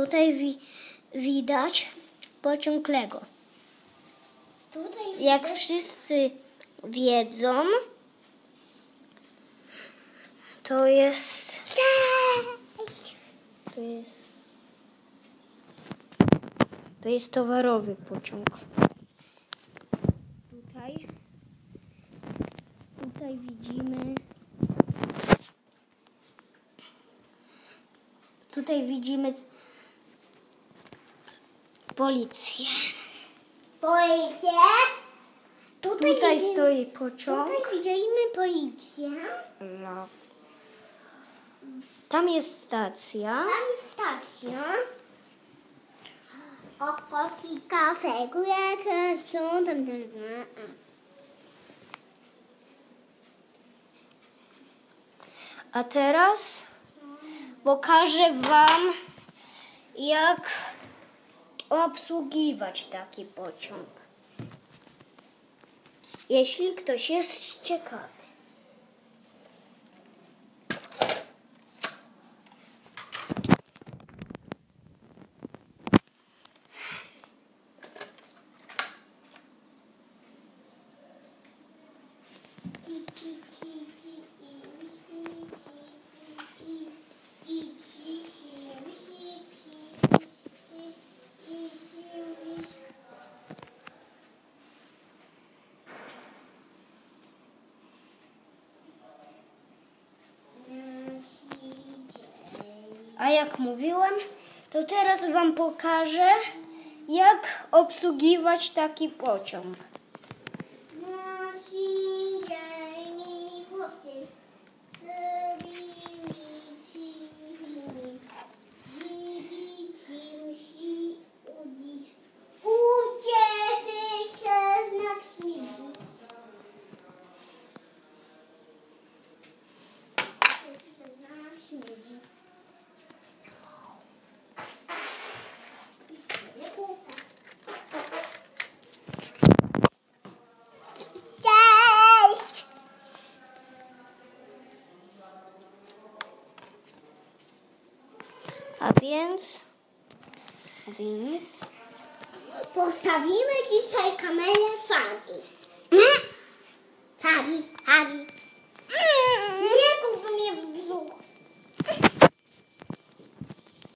Tutaj wi widać pociąg Lego. Tutaj Jak widać- wszyscy wiedzą, to jest. Cześć! To jest. To jest towarowy pociąg. Tutaj. Tutaj widzimy. Tutaj widzimy policję. Policję. Tutaj, Tutaj widzimy- stoi pociąg. Tutaj widzimy policję. No. Tam jest stacja. Tam jest stacja. Opłaci kafego, jak sprzątam też na... A teraz pokażę Wam, jak obsługiwać taki pociąg. Jeśli ktoś jest ciekawy. A jak mówiłem, to teraz Wam pokażę, jak obsługiwać taki pociąg. A więc... A więc... Postawimy dzisiaj kamerę Fadi. Fadi, Fadi.